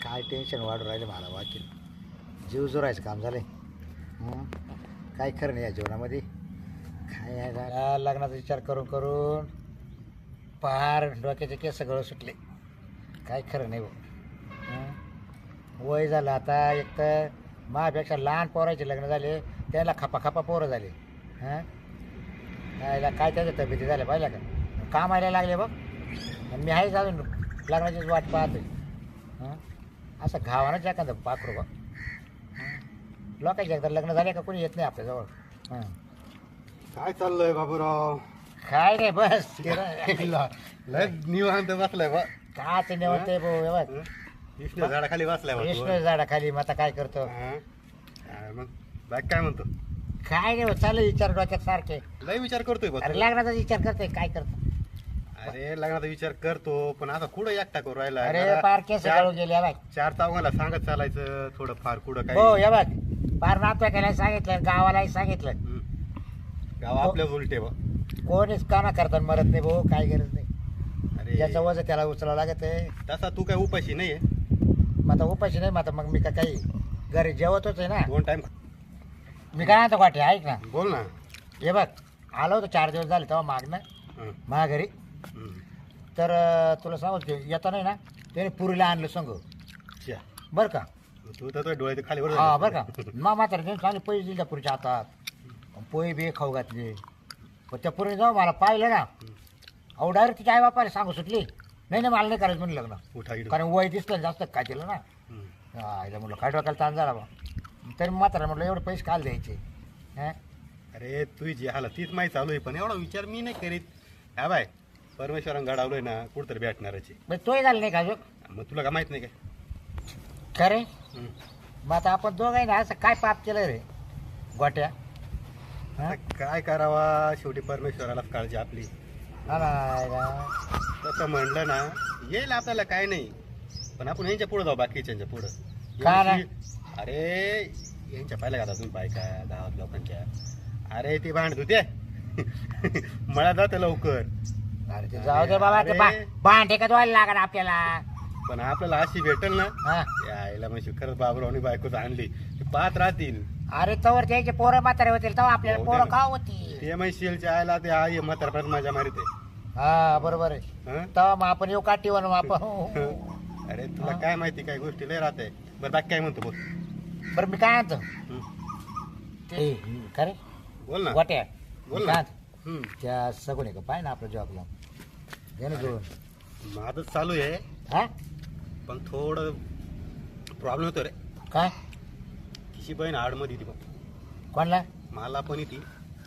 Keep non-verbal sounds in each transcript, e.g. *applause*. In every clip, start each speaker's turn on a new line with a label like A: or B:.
A: काय टेन्शन वाढून राहिले मला वाकील. जीव जोरायचं काम झालं काय खरं नाही या जीवनामध्ये? काय आहे ना, लग्नाचा विचार करून करून पार डोक्याचे केस सगळं सुटले. काय खरं नाही भाऊ. वय झालं आता एक तर माझ्यापेक्षा लहान पोराचे लग्न झाले त्याला खपा खपा पोरं झाले. हां? यायला काय त्याच्या तब्येती झाल्या पाहिल्या का? कामायला लागले बघ. मी आहेच अजून लग्नाचीच वाट पाहतोय. हां? असं घावानंच एखादं पाखरू बघ हं? लोकांचे एकदा लग्न झाले का कोणी येत नाही आपल्याजवळ हं.
B: काय चाललंय बाबूराव
A: काय नाही बस रे.
B: लय निवांत बसलाय बा
A: काच नेवते भाऊ बघ.
B: विष्णू झाडाखाली बसलाय बा तू.
A: विष्णू झाडाखाली मग आता काय करतो
B: हा? हा, मग बाकी काय म्हणतो
A: काय नाही चालू विचार डोक्यात सारखे
B: लय विचार करतोय बा
A: अरे
B: तू.
A: लग्नाचा विचार करते काय करतो
B: अरे लग्नाचा विचार करतो पण आता कुठं एकटा करू राहिला?
A: अरे
B: जरा
A: पार केस
B: चार-
A: गेले बघ
B: चार चौघाला सांगत चालायचं थोडं फार कुठं
A: हो
B: काय
A: हे बघ पार नातवाईकाला सांगितलं गावालाही सांगितलं.
B: हम्म. गाव आपल्याच उलटे बा.
A: कोणीच काना करतात मरत नाही भाऊ काय गरज नाही.
B: अरे.
A: ज्याचं वजन त्याला उचलावं लागत आहे.
B: तसा तू काय उपाशी नाहीये.
A: मग आता उपाशी नाही मग आता मग मी का काही घरी जेवतच आहे ना.
B: दोन टाइम
A: मी काय म्हणतो वाटे ऐक ना.
B: बोल ना.
A: हे बघ आलो होतो चार दिवस झाले तेव्हा मागणं.
B: हं.
A: माझ्या घरी. तर अं, तुला सांगतो येता नाही ना त्याने पुरीला आणलं संग.
B: च्या.
A: बरं का?
B: तू तर खाली वर
A: हा. बरं का? मग मात्र त्याने चांगले पैसे दिले त्या पुरीच्या हातात. पोहे बे खाऊ घातले. पण त्या पुरीने जाऊ मला पाहिलं ना अहो डायरेक्ट तिच्या आई बापाला सांगू सुटली. नाही नाही मला नाही करायचं म्हणून लग्न.
B: उठा इकडं.
A: कारण वय दिसलं जास्त काय केलं ना.
B: हं.
A: हा, हिला म्हटलं काय डोक्याला ताण झाला बा. तरी मात्र म्हटलं एवढे पैसे काल द्यायचे. हं?
B: अरे तुझी जी हालत तीच माहिती चालू आहे पण एवढा विचार मी नाही करीत. हा बाय. परमेश्वरान घडावलोय ना कुठतरी भेटणारच
A: मग तोही झालं नाही का अजून?
B: मग तुला काय माहीत नाही काय?
A: खरे. मग आता आपण दोघांनी ना असं काय पाप केलं रे? गोट्या? हं?
B: आता काय करावा? शेवटी परमेश्वरालाच काळजी आपली.
A: हा.
B: तसं म्हणलं ना येईल आपल्याला काय नाही. पण आपण यांच्या पुढे जाऊ बाकीच्या पुढं.
A: का?
B: यांची- अरे यांच्या पाहिलं का तुम्ही बायका गावात लोकांच्या? अरे ते भांडत होते. *laughs* मला जातं लवकर.
A: अरे ते जाऊ दे बाबा ते
B: अरे.
A: भांडे का धुवायला लागणार आपल्याला?
B: पण आपल्याला अशी भेटेल ना
A: हा.
B: यायला म्हणजे खरंच बाबरावनी बायकोच आणली. ते पाहत राहतील.
A: अरे तवर त्याचे पोरं म्हातारे होतील तेव्हा आपल्याला पोरं
B: ना.
A: का होती
B: ते म्हशीलच्या आयला ते आई म्हातारपणात माझ्या मारिते
A: हा बरोबर आहे.
B: हं?
A: तेव्हा मग आपण येऊ काठीवर मग आपण
B: अरे तुला काय माहिती काय गोष्टी लय राहते. बरं बाकी काय म्हणतो बोल.
A: बरं मी काय म्हणतो?
B: हं.
A: ते खरे
B: बोल ना.
A: गोट्या.
B: बोल ना.
A: काय?
B: हं.
A: त्या आहे का पाय ना आपलं जॉबला. घे ना
B: माझं चालू आहे.
A: हा?
B: पण थोडं प्रॉब्लेम होतो रे.
A: काय?
B: तिची बहीण आडमध्ये ती बघ.
A: कोणला?
B: मला पण येते.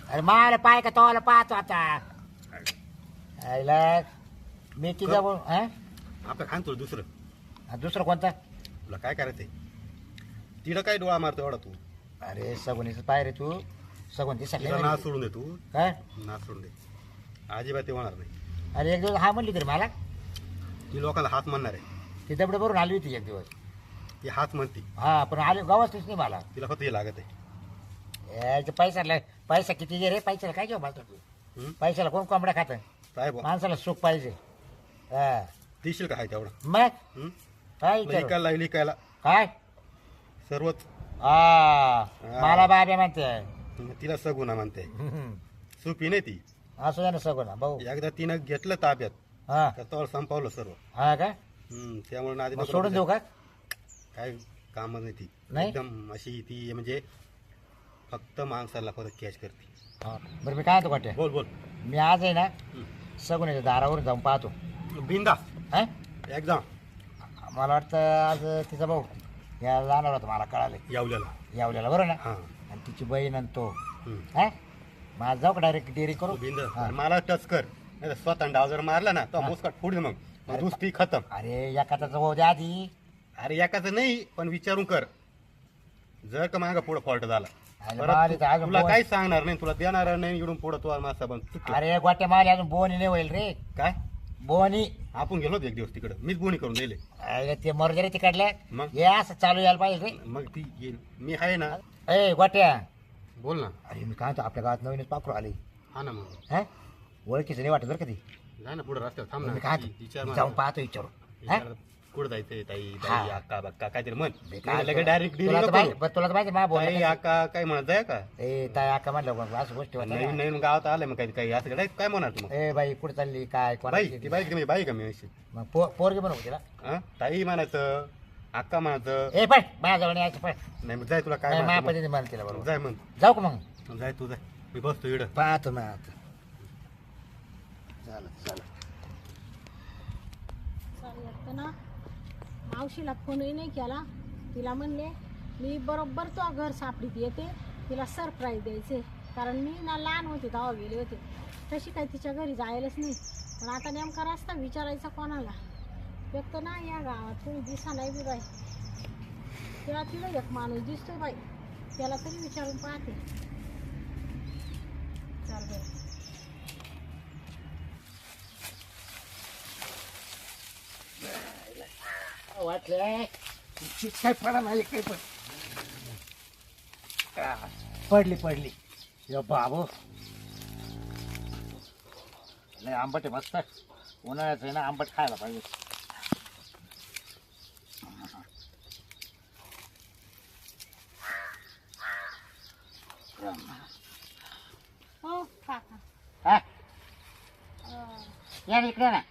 A: अरे मला पाय का तोला पाहतो आता. आईला मी तिचा बोल हा?
B: आपलं खान तुला दुसरं.
A: हा, दुसरं कोणता?
B: तुला काय करायचंय? तिला काय डोळा मारतो एवढा तू?
A: अरे सगुनीचं पाय रे तू. सगुन
B: तिला नाच सोडून दे तू.
A: काय?
B: नाच सोडून दे. अजिबात ते होणार नाही.
A: अरे एक दिवस हा म्हणली तरी मला
B: ती लोकांना हात म्हणणार आहे.
A: ती दबडे भरून आली होती एक दिवस.
B: ती हात म्हणती
A: हा पण आली गावातच नाही मला
B: तिला फक्त हे लागत आहे.
A: यायचं पैसा पैसा किती घे रे पैशाला काय घेऊ मला तू?
B: हं?
A: पैशाला कोण कोंबड्या खात?
B: काय
A: माणसाला सुख पाहिजे. हा.
B: देशील का हाय तेवढा?
A: मग?
B: हं?
A: काय विचारू?
B: लिकायला लिकायला
A: काय?
B: सर्वच.
A: हा. मला बाबे म्हणते.
B: तिला सगुना म्हणते.
A: हम्म.
B: सुपी नाही ती.
A: असं आहे ना सगळं ना भाऊ.
B: एकदा तिनं घेतलं ताब्यात.
A: हा.
B: तोवर संपवलं सर्व.
A: हा का?
B: त्यामुळे नादी
A: मग सोडून देऊ का?
B: दे. काय काम नाही ती.
A: नाही?
B: एकदम अशी ती म्हणजे फक्त माणसाला फक्त कॅच करते.
A: हा. बरं मी काय म्हणतो
B: बोल बोल.
A: मी आज आहे ना. सगुण्याच्या दारावरून जाऊन पाहतो.
B: बिंदा.
A: हा?
B: एकदम
A: मला वाटतं आज तिचा भाऊ या जाणार होता मला कळाले
B: यावल्याला.
A: यावल्याला बरं ना?
B: हा.
A: आणि तिची बहीण आणि तो.
B: हा?
A: माझ जाऊ का डायरेक्ट डेअरी करू?
B: बिंद.
A: हा.
B: मला टच कर. नाही तर स्वतः डाव जर मारला ना
A: हा.
B: मुस्काट फोडील मग. मग दुसरी खतम.
A: अरे कथाचा भाऊ द्या आधी.
B: अरे एकाच नाही पण विचारून कर. जर का मागा पुढे फॉल्ट झाला.
A: अरे
B: परत तू-
A: अजून
B: तुला
A: बोल.
B: काहीच सांगणार नाही तुला देणार नाही इकडून पुढे तू मासा बन
A: अरे गोट्या मारी अजून बोनी नाही होईल रे.
B: काय?
A: बोनी.
B: आपण गेलो होतो एक दिवस तिकडे. मीच बोणी करून दिले
A: अरे ते मर्जरी तिकडल्या
B: मग?
A: हे असं चालू यायला पाहिजे रे.
B: मग ती येईल मी आहे ना.
A: ए गोट्या.
B: बोल ना.
A: अरे मी काय म्हणतो आपल्या गावात नवीनच पाखरू आली.
B: हा ना मग.
A: हा? ओळखीचं नाही वाटत बरं कधी
B: नाही ना पुढे रस्त्यावर थांब
A: मी
B: ना
A: काय
B: ती- विचार
A: म्हणतो?
B: मला.
A: जाऊन पाहतो विचारू. हा?
B: विचार- कुठं जायचंय ताई?
A: हा.
B: ताई अक्का बक्का काहीतरी म्हण.
A: मी काय
B: लगेच डायरेक्ट
A: तुला तर माहिती पण तुला तर माहिती मा
B: ताई
A: बोल
B: अक्का काय म्हणत जाय का?
A: ए ताई अक्का म्हणलं बघ, असं गोष्टी होत्या
B: नवीन
A: ना.
B: नवीन गावात आलं मग काही काही असं काय काय म्हणणार तू मग?
A: ए बाई कुठे चालली काय
B: बाई
A: कोणाची
B: ती बाई म्हणजे बाई का मी? अशी
A: मग पो- पोरगी बनवू तिला?
B: हा? ताई म्हणायचं. अक्का म्हणायचं
A: ए पण माझ्याजवळ यायचं पण
B: नाही मग जाय तुला काय
A: माझ्या पद्धतीने
B: मग.
A: बरोबर.
B: जाय मग.
A: जाऊ का मग?
B: जाय तू जाय. मी बसतो इकडं.
A: पाहतो मग आता. झालं झालं.
C: चालेल तर ना? मावशीला फोनही नाही केला. तिला म्हणले मी बरोबर तो घर सापडीत येते. तिला सरप्राईज द्यायचे. कारण मी ना लहान होते तेव्हा गेले होते. तशी काही तिच्या घरी जायलाच नाही. पण आता नेमका रस्ता विचारायचा कोणाला? एक तर नाही या गावात कोणी दिसा नाही बी बाई तेव्हा तिला एक माणूस दिसतोय बाई. त्याला तरी विचारून पाहते. चाल बरं.
A: वाटलं काय पडा नाही काही पण. आ, पडली पडली. यो बाबू. नाही आंबट आहे मस्त. उन्हाळ्याचं आहे ना आंबट खायला पाहिजे
C: हो काका
A: हा
C: अं,
A: या ना इकडे ना.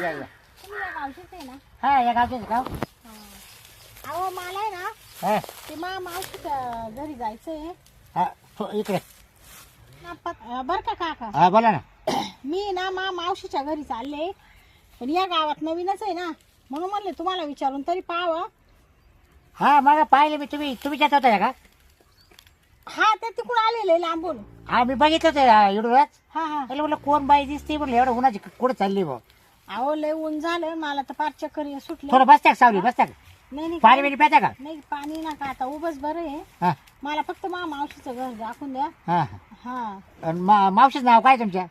A: या या.
C: तुम्ही या गावचीच आहे ना?
A: हा या गावचेच गाव
C: अहो मला आहे ना
A: हा.
C: ते मा मावशीच्या घरी जायचंय.
A: हा तो इकडे.
C: ना पत- अं, बरं का काका?
A: हा बोला ना.
C: मी ना मा मावशीच्या घरी चालले. पण या गावात नवीनच आहे ना. म्हणून म्हणले तुम्हाला विचारून तरी पाहावं.
A: हा मग पाहिले मी तुम्ही तुम्ही जात होता का?
C: हा ते तिकडून आलेले लांबून.
A: हा मी बघितलं होतं इडूनच
C: हा हा.
A: त्याला म्हटलं कोण बाई दिसते? म्हटलं एवढं उन्हाची कुठं चालली भाऊ
C: अहो लय ऊन झालं. मला तर पार चक्कर सुटले.
A: थोडं बसत्या का सावली? बसत्या का?
C: नाही नाही
A: पाणी बिणी प्यात्या का?
C: नाही पाणी नका. आता उभंच बरं आहे.
A: हा.
C: मला फक्त मा मावशीचं घर दाखवून द्या.
A: हा.
C: हा.
A: आणि मा- मावशीचं नाव काय तुमच्या?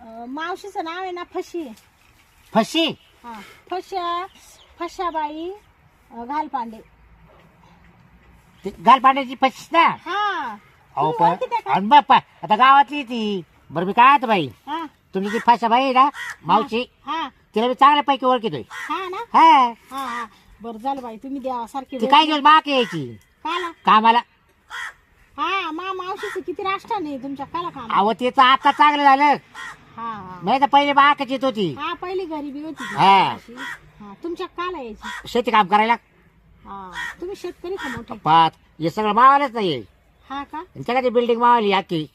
C: अं, मावशीचं नाव आहे ना फशी.
A: फशी?
C: हा. फशा फशाबाई अं, घालपांडे.
A: ती गालपांड्याची फशी ना?
C: हा.
A: अहो पण
C: का?
A: आणि मग पा- आता गावातली ती. बरं मी काय आता बाई?
C: हा.
A: तुमची ती फशा बाई आहे ना मावशी
C: हा.
A: तिला मी चांगल्यापैकी ओळखीतोय.
C: हा ना?
A: हा.
C: हा हा. बरं झालं बाई तुम्ही द्या सारखी
A: ती काही दिवस बाकी यायची?
C: काला
A: कामाला.
C: हा मा मावशीचं किती राष्ट्र नाही तुमच्या काला काम
A: अहो तिचं आता चांगलं झालं.
C: हा हा.
A: नाही तर पहिले बाकच येत होती.
C: हा पहिली गरिबी होती
A: हा.
C: हा तुमच्या काला यायची.
A: शेती काम करायला.
C: तुम्ही शेतकरी का मोठे?
A: पाच. हे सगळं मावालाच नाही.
C: हा का?
A: त्याला ती बिल्डिंग मावाली अख्खी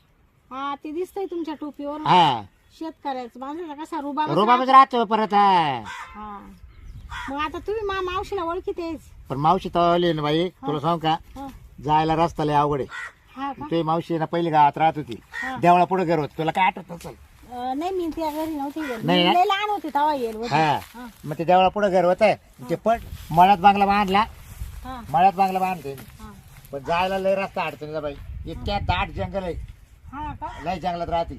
C: हा ते दिसतंय तुमच्या टोपीवर.
A: हा.
C: शेतकऱ्याचं. बांधला कसा रुबा
A: रोबामध्ये राहतो. परत हा.
C: हा. मग आता तुम्ही मा मावशीला ओळखीतेच
A: पण मावशी तवली ना बाई. तुला सांग का?
C: हा.
A: जायला रस्ता लय अवघड आहे.
C: हा का?
A: तुझी मावशी ना पहिली गावात राहत होती. देवळा पुढे घर होत. तुला काय आठवत असेल?
C: अं, नाही मी त्या घरी नव्हती. गेली.
A: नाही
C: मी
A: ना?
C: लय लहान होते तेव्हा येईल होते.
A: हा.
C: हा.
A: मग ते देवळा पुढे घर होत. ते पण मळ्यात बांगला बांधला.
C: हा.
A: मळ्यात बांगला बांधते
C: हा.
A: पण जायला लय रस्ता अडचणीचा बाई. इतक्या दाट जंगल आहे.
C: हा का?
A: लय जंगलात राहते.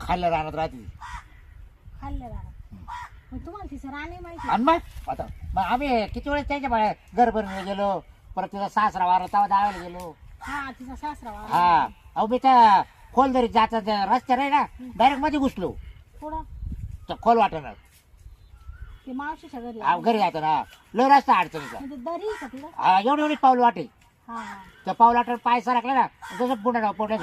A: खाल्ल्या रानात राहते.
C: खाल्लं राहणार मग तुम्हाला तिचं राणे माहिती
A: आणि मग? आता मग आम्ही किती वेळेस त्यांच्या बाहेर घर भरून गेलो. परत तिचा सासरा वारला तेव्हा दावायला गेलो.
C: हा तिचा सासरा वारला.
A: हा. अहो मी त्या खोलदरीत जाता त्या रस्त्यावर आहे ना डायरेक्टमध्ये घुसलो.
C: पुढं?
A: तर खोल वाटणार.
C: ते घरी
A: घरी जातो ना. लय रस्ता अडचणीचा
C: म्हणजे दरी आहे का तिला
A: हा, एवढी एवढी पाऊल वाटे
C: हा. हा
A: त्या पाऊल वाटेल पाय सरकला ना पोटात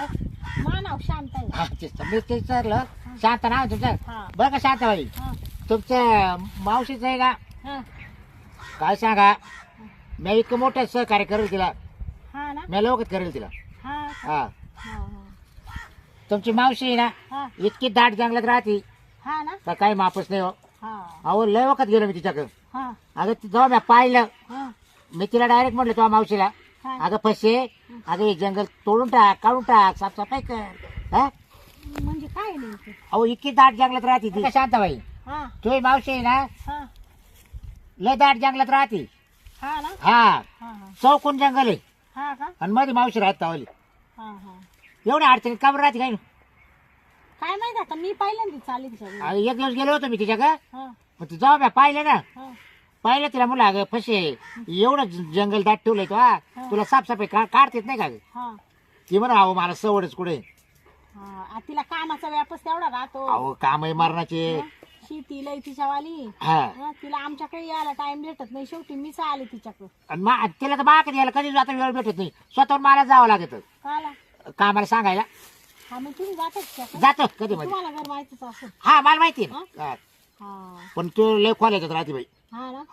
C: मा नाव शांत आहे.
A: हा, तेच तर. मी ते सरलं. शांत नाव तुमचं.
C: हा.
A: बरं का शांत
C: हा.
A: तुमच्या मावशीचं आहे का?
C: हा.
A: काय सांगा? मी इतकं मोठं सहकार्य करेल तिला.
C: हा ना.
A: मी लवकर करेल तिला.
C: हा.
A: तुमची मावशी आहे ना इतकी दाट जंगलात राहते.
C: हा ना?
A: तर काही मापच नाही हो.
C: हा.
A: अहो लय वखत गेलो मी तिच्याकडे.
C: हा.
A: अगं ती जेव्हा मी पाहिलं
C: हा.
A: मी तिला डायरेक्ट म्हटलं तेव्हा मावशीला
C: हा.
A: अगं फसे अगं हे जंगल तोडून टाक काढून टाक साफसफाई कर. हा?
C: म्हणजे काय
A: अहो इतकी दाट जंगलात राहते ती. शांताबाई.
C: हा.
A: तुझी मावशी आहे ना
C: हा.
A: लय दाट जंगलात राहते.
C: हा ना?
A: हा.
C: हा हा.
A: चौकून जंगल आहे.
C: हा का?
A: आणि मध्ये मावशी राहत तावली.
C: हा हा.
A: एवढ्या अडचणीत का बरं राहते काय?
C: काय माहीत आता मी चालली तिच्या घरी.
A: अगं, एक दिवस गेलो होतो मी तिच्याकडे.
C: हा.
A: मग ती मी पाहिलं ना
C: हा.
A: पाहिलं तिला मुलं अगं फसे एवढं ज- जंगल दाट ठेवलंय तो हा. तुला साफसफाई का- काढता येत नाही का गं?
C: हा.
A: ती म्हणा अहो मला सवडच कुठे.
C: हा आ, तिला कामाचा व्यापच तेवढा राहतो.
A: अहो काम आहे मरणाचे
C: मावशी तिला तिच्यावाली.
A: हा.
C: हा, तिला आमच्याकडे यायला टाइम भेटत नाही. शेवटी मीच आले तिच्याकडे.
A: आणि मा- तिला तर बाकी यायला कधी आता वेळ भेटत नाही. स्वतःहून मला जावं लागत.
C: काला.
A: कामाला सांगायला?
C: हा मग तुम्ही जातात
A: जातो कधी मध्ये
C: तुम्हाला घर माहितीच असेल.
A: हा मला माहिती आहे. ना हा.
C: हा.
A: पण तू लय खोल येतात राहते बाई.
C: हा ना?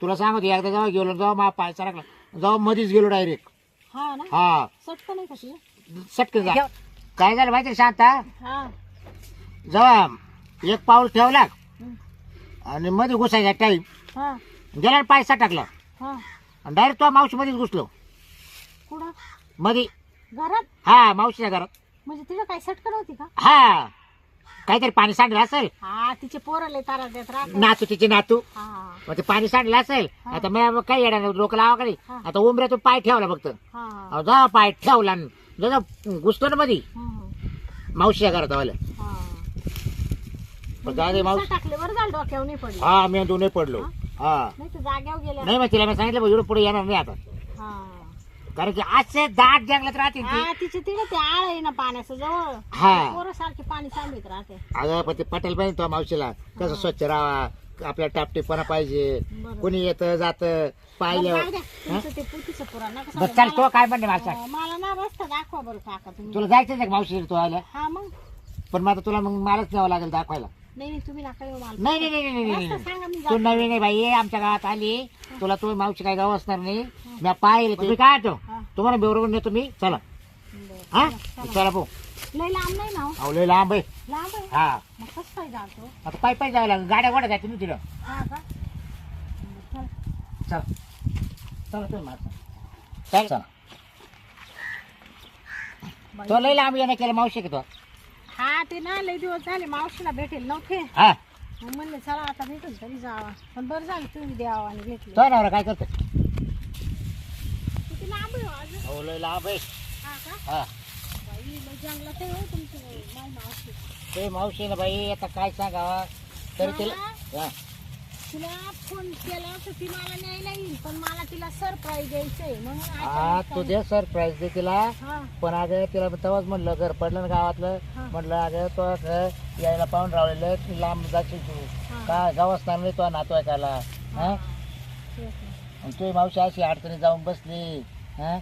A: तुला सांगतो एकदा जेव्हा गेलो जेव्हा मा पाय सरकला जेव्हा मध्येच गेलो डायरेक्ट
C: हा ना?
A: हा.
C: सटक नाही का
A: सटकन जा. काय झालं माहिती आहे शांता?
C: हा.
A: जेव्हा एक पाऊल ठेवला
C: हं.
A: आणि मध्ये घुसायचा टाईम
C: हा.
A: गेला पाय टाकला
C: हा.
A: आणि डायरेक्ट तो मावशी मध्येच घुसलो.
C: कुठं?
A: मध्ये
C: घरात?
A: हा मावशीच्या घरात.
C: म्हणजे तिला काही सटकन होती का?
A: हा. काहीतरी पाणी सांडलं असेल.
C: हा तिचे पोरं लय तारा देत
A: नातू तिचे नातू.
C: हा.
A: मग ते पाणी सांडलं असेल. आता मी काय येणार डोकं लावा कडे
C: हा.
A: आता उमऱ्यातून पाय ठेवला फक्त.
C: हा.
A: अहो, जा पाय ठेवला आणि जसं घुसतो ना मध्ये
C: हं,
A: मावशीच्या घरात आवाला
C: हा.
A: दे मावशी.
C: टाकले बरं झालं डोक्यावर नाही पडली.
A: हा मी दोन्ही पडलो. हा?
C: नाही तर जाग्यावर गेल्या
A: नाही मग तिला मी सांगितलं बा, एवढं पुढे येणार नाही आता.
C: हा.
A: कारण की असे दाट जंगलात राहते ती.
C: हा तिचे तिकडे ते आळ आहे ना पाण्याचं जवळ.
A: हा.
C: पोरं सारखे पाणी सांभित राहते.
A: अगं पण ते पटेल पाहिजे तो मावशीला. कसं स्वच्छ राहावा. आपल्या टापटीपणा पाहिजे.
C: बरोबर.
A: कोणी येतं जात पाहिलं.
C: जाऊ द्या. तुमचं ते पुतीचं पुराण नका
A: बस
C: सांगू.
A: चाल तो काय म्हणणे मला सांग
C: मला मला ना रस्ता दाखवा बरं काका तुम्ही.
A: तुला का मावशी तू आल्या
C: हा मग?
A: पण मग आता तुला मग मलाच न्यावं लागेल दाखवायला.
C: नाही नाही तुम्ही नका येऊ मला
A: नाही नाही नाही नाही, नाही
C: रस्ता
A: नाही
C: सांगा मी
A: तू
C: जाते.
A: नवीन आहे बाई आमच्या गावात आली. तुला तुम्ही मावशी काय गाव असणार नाही. मी पाहिलं तुम्ही काय
C: हा.
A: तुम्हाला बरोबर नेतो मी. चला.
C: बरं.
A: हा?
C: चला.
A: चला. भाऊ
C: लय लांब नाही ना हो.
A: अहो लय लांब आहे.
C: लांब आहे?
A: हा.
C: मग कसं काय जातो?
A: आता पाय पाय जावं लागेल. गाड्या गोड्या जाते ना तिला
C: हा का? बरं, चला.
A: चला. चला तुम्ही माझं चल. चला. तो लय लांब येणं केलं मावशी का तो
C: ते ना लय दिवस झाले मावशीला भेटेल नव्हते.
A: हा.
C: मग म्हणले चला आता भेटून तरी जावा. पण बरं झालं तुम्ही द्यावा आणि भेटले.
A: तो नवरा काय करतो
C: किती लांब आहे हो अजून?
A: हो लय लांब आहे.
C: हा का?
A: हा.
C: बाई लय जंगलात आहे हो तुमची मावशी.
A: ते मावशी ना बाई आता काय सांगावा? तरी तिला हा.
C: तिला फोन केला तर ती मला न्यायला येईल पण मला तिला सरप्राईज द्यायचंय.
A: हा तू दे सरप्राईज दे तिला.
C: हा.
A: पण अगं तिला तेव्हाच म्हणलं घर पडलं ना गावातलं.
C: हा.
A: म्हणलं अगं तो यायला पाहून राहिलेलं तू लांब जाशील तू.
C: हा.
A: काय गाव असणार नाही तो नातू ऐकायला हा.
C: तेच ना.
A: आणि तुझी मावशी अशी अडचणी जाऊन बसली. हा?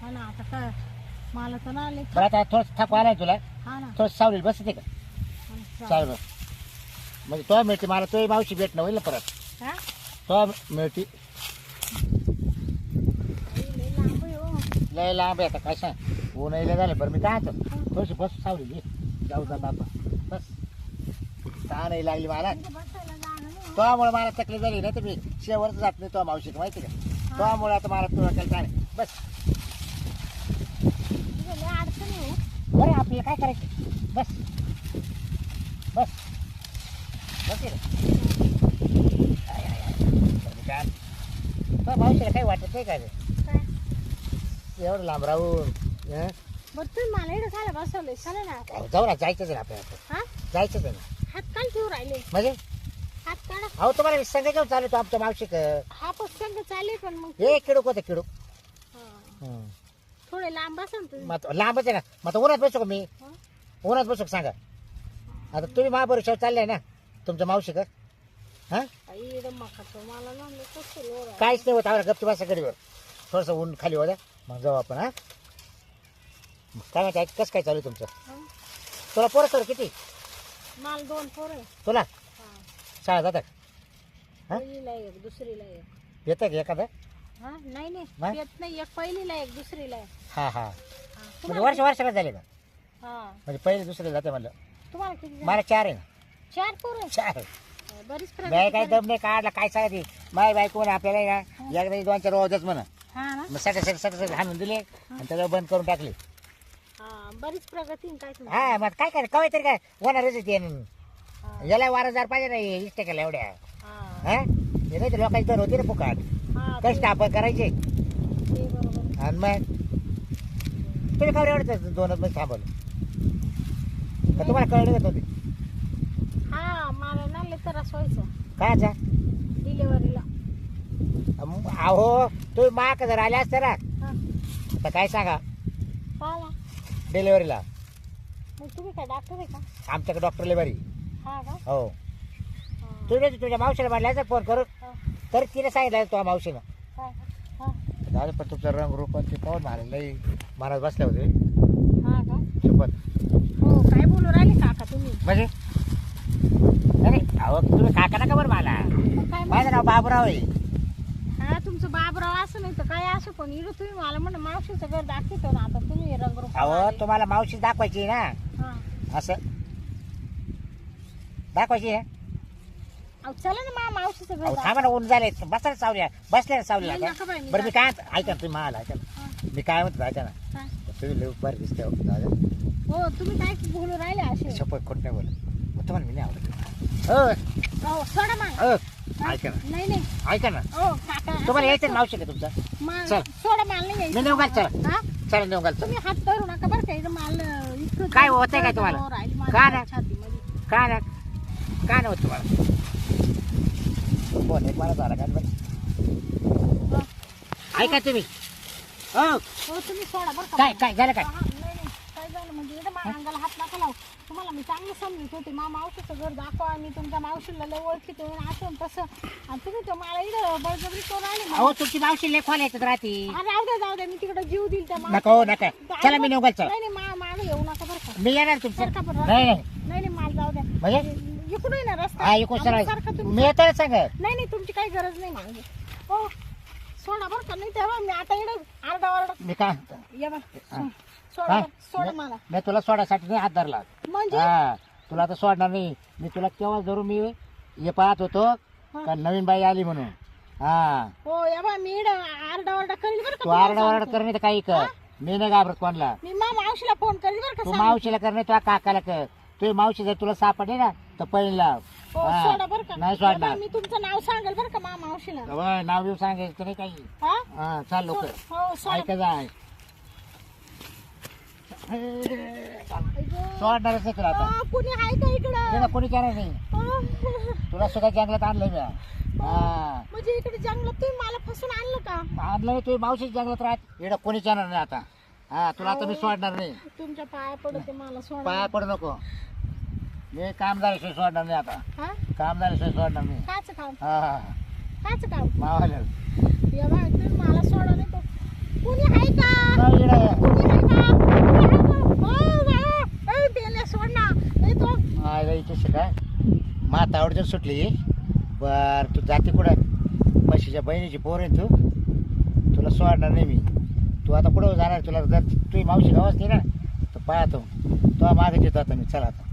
C: हा ना आता काय? मला तर ना लय
A: बरं आता थोडं थकवा आलाय तुला.
C: हा ना.
A: थोडं बसते का?
C: हा ना.
A: चालेल म्हणजे तो मिळते मला तुझी मावशी भेटणं होईल ना परत.
C: हा?
A: तो मिळते.
C: लय लांब आहे हो.
A: लय लांब आहे आता काय सांग? ऊन लय झालं बरं मी काय म्हणतो थोडीशी बस सावली घे. जाऊ जात आता बस. का नाही लागली मला.
C: बसायला नाही हो.
A: त्यामुळे मला तकलीफ झाली नाही तर मी शेवरच जात नाही तो मावशी माहिती का? त्यामुळे आता मला तुला काही काय नाही बस
C: अडचण आहे हो.
A: बरं आपल्याला काय करायचं? बस. बस बस इकडे. आय, आय, आय. बरं, मी काय मावशीला काही वाटत नाही काय
C: काय?
A: एवढं लांब राहून हं?
C: बरं तुम्ही मला इकडे खायला बसवले चला ना.
A: अहो, जाऊ ना जायचंच ना आपल्याला.
C: हा?
A: जायचंच आहे ना.
C: हात काल ठेवू राहिले.
A: म्हणजे?
C: हात काढा.
A: अहो तुम्हाला संघ घेऊन चालू तो आमच्या मावशीक
C: हा प्रसंग चालेल पण मग.
A: हे किडूक होतं किडूक.
C: हा.
A: हं.
C: थोडे लांब ना तुम्ही.
A: मग आता लांबच आहे ना. मग आता उन्हात बसू का मी?
C: हा?
A: उन्हात बसू का सांगा? आता तुम्ही महाबरोबर चालले ना? तुमच्या मावशी का हा?
C: आई इकडं मकाचं मला ना कसं आहे.
A: काहीच नाही होत आम्हाला गप्ती बसा गडीवर. थोडंसं ऊन खाली होत्या मग जाऊ आपण हा? मग काय म्हणते कसं काय चालू आहे तुमचं?
C: हा?
A: तुला पोरं सर किती?
C: मला दोन पोरं आहे.
A: तुला?
C: हा.
A: शाळा जातात? हा?
C: पहिलीला एक दुसरीला एक.
A: येतं का एखादं?
C: हा? नाही
A: नाही?
C: नाही? येत नाही. एक पहिलीला एक दुसरीला एक.
A: हा हा.
C: हा.
A: म्हणजे
C: तुम्हाला
A: वर्ष वर्षाला झाले का?
C: हा.
A: म्हणजे पहिले दुसरे जाते म्हणलं.
C: तुम्हाला किती?
A: मला चार आहे ना.
C: चार पोरं आहे?
A: चार.
C: बरीच
A: बाय
C: प्रगती
A: काय
C: झाली.
A: दम नाही काढला काय सांगते? माय बायको ना आपल्याला आहे ना एकदा दोन चार रोजच म्हणा.
C: हा ना?
A: मग सट सट सट सट हाणून दिले आणि त्याला बंद करून टाकले.
C: हा बरीच प्रगती आहे काय
A: हा मग काय काय कवाय तरी काय होणारच आहे ते
C: हा.
A: याला वारसदार पाहिजे नाही इष्ट केला एवढ्या.
C: हा.
A: हा? हे नाही तर लोकांची दर होती ना फुकाट.
C: हा,
A: कष्ट आपण करायचे.
C: ते बरोबर.
A: आणि मग? तुम्ही का एवढं दोनच मध्ये थांबवलं. का तुम्हाला कळलं का होते
C: त्रास व्हायचा. डिलेवरीला
A: अम, अहो तुम्ही माक जर आले असते ना
C: हा.
A: तर काय सांगा? डिलिव्हरीला.
C: मग तुम्ही काय डॉक्टर आहे का?
A: आमच्याकडे डॉक्टर लेबारी
C: हा का?
A: हो. तुम्ही तुझ्या मावशीला म्हणल्याचा फोन करू
C: हा.
A: तर तिने सांगितलं तुझ्या मावशीनं.
C: काय? हा.
A: दादा पण तुमचा रंग रूप आणि ते पाहून मला लई मनात बसल्या होते.
C: हा का?
A: शपथ
C: हो काय बोलू राहिले काका तुम्ही?
A: म्हणजे? नाही, अहो तुम्ही काका नका बरं मला.
C: काय
A: माझं नाव बाबूराव आहे.
C: हा तुमचं बाबराव असं नाही तर काय असं पण तुम्ही मला म्हणा मावशीचं घर दाखवतो ना आता तुम्ही रंगरूप
A: अहो
C: आले.
A: तुम्हाला मावशी दाखवायची ना?
C: हा.
A: असं. दाखवायची ना
C: अहो, चला ना मा मावशीचं घर
A: अहो
C: दाखव.
A: थांबा ना ऊन झाले बसा ना सावल्या बसल्या सावल्या
C: नाही, नका बाई, मी
A: बरं मी
C: काय-
A: ऐका ना तुम्ही मला ऐका ना.
C: हा,
A: मी काय म्हणतो ऐका ना.
C: काय?
A: तुम्ही लई बरं दिसते हो, दादा
C: हो तुम्ही काय बोलू राहिले असे?
A: शपथ खोट नाही बोलत. मग तुम्हाला मी नाही आवडत.
C: सोडा मग
A: हो. ऐका ना.
C: नाही नाही.
A: ऐका ना.
C: हो काका
A: तुम्हाला यायचं ना मावशी का तुमचा?
C: मग
A: चल.
C: सोडा माल नाही यायचं.
A: नेऊ घाल चला.
C: हा?
A: चला नेऊ घाल चला.
C: तुम्ही हात धरू नका बरं का इथं माल अं, इतकं
A: काय होतंय काय तुम्हाला?
C: जनावर राहिली माझ्या
A: काय नाही?
C: छातीमध्ये.
A: का ना? का नाही होत तुम्हाला? बोल एक मला झाला का? बरं.
C: हो.
A: ऐका तुम्ही. हो.
C: हो तुम्ही सोडा बरं का.
A: काय काय झालं काय?
C: हा, नाही, नाही. काय झालं म्हणजे इथं मा- अंगाला हात नका लावू. तुम्हाला मी चांगलं समजत होते मा मावशीचं घर दाखवा मी तुमच्या मावशीला लय ओळखीतो असं आणि तसं. आणि तुम्ही तर मला इथं बळजबरी करून आले ना.
A: अहो तुमची मावशी लेखवाला येतात राहते.
C: हा, राहू द्या जाऊ द्या मी तिकडे जीव देईल त्या
A: नका नका. चला मी चला
C: नाही नाही मा- मागं येऊ नका बरं का.
A: मी येणार तुमचं.
C: सारखा
A: नाही नाही.
C: नाही नाही माल जाऊ द्या.
A: म्हणजे?
C: इकडून आहे ना रस्ता.
A: हा इकडून
C: आम्हाला
A: सरळ
C: सारखा तुम्ही
A: मी येतो ना सांग.
C: नाही नाही तुमची काही गरज नाही मागे. हो. सोडा बरं का नाही तेव्हा मी आता इकडे आरडा आरडा
A: मी काय?
C: ये बा
A: हा.
C: सोडा
A: हा?
C: बरं, सोडा
A: मी-
C: मला.
A: मी तुला सोडायसाठी नाही हात धरला.
C: म्हणजे?
A: हा तुला तर सोडणार नाही. मी तुला केव्हा धरू? मी हे पाहत होतो का नवीन बाई आली म्हणून. हा.
C: हो या बा मी इकडे आरडा आरडा करील बरं का
A: तू
C: तुम्हाला
A: आरडा ओरडा
C: सांगते.
A: कर नाही तर काही कर. मी नाही घाबरत कोणला.
C: मी मा मावशीला फोन करील बरं का
A: तू
C: सांगते.
A: मावशीला कर नाही तुझ्या काकाला कर. तुझी मावशी जर तुला सापडली ना तर पहिलं लाव.
C: हो
A: हा.
C: सोडा बरं का.
A: नाही
C: या बा,
A: सोडणार
C: मी तुमचं नाव सांगेल बरं का मा मावशीला.
A: नाव बिव सांगायचं नाही काही.
C: हा?
A: हा चाल
C: हो सोडा.
A: ऐका. जाय. सोडणारच नाही तुला आता.
C: कुणी आहे का इकडं?
A: तुला कोणी करणार नाही?
C: हा.
A: तुला सुद्धा जंगलात आणलंय मी. हा.
C: म्हणजे इकडे जंगलात तुम्ही मला फसून आणलं का?
A: आणलं नाही तुझी मावशी जंगलात राहत. इकडं कोणीच येणार नाही आता. हा तुला आता मी सोडणार नाही.
C: तुमच्या पाया पडते मला सोडा
A: पाया पडू नको. मी काम झाल्याशिवाय सोडणार नाही आता.
C: हा?
A: काम झाल्याशिवाय सोडणार नाही.
C: काच काम?
A: हा. हा
C: काच काम?
A: मावाला
C: या बा तुम्ही मला सोडा नाही तर. कुणी आहे का?
A: नाही इकडं.
C: कुणी आहे का कुणी आहे का? हो बा. ए, बेल्या सोड ना नाही तो
A: इथे काय? माता आवडचं सुटली. बर तू जाते कुठं? म्हशीच्या बहिणीची पोर आहे तू. तुला सोडणार नाही मी. तू आता कुठं जाणार? तुला जर तुझी मावशी गाव असते ना तर पाहतो. तो मागे येतो आता मी. चला आता.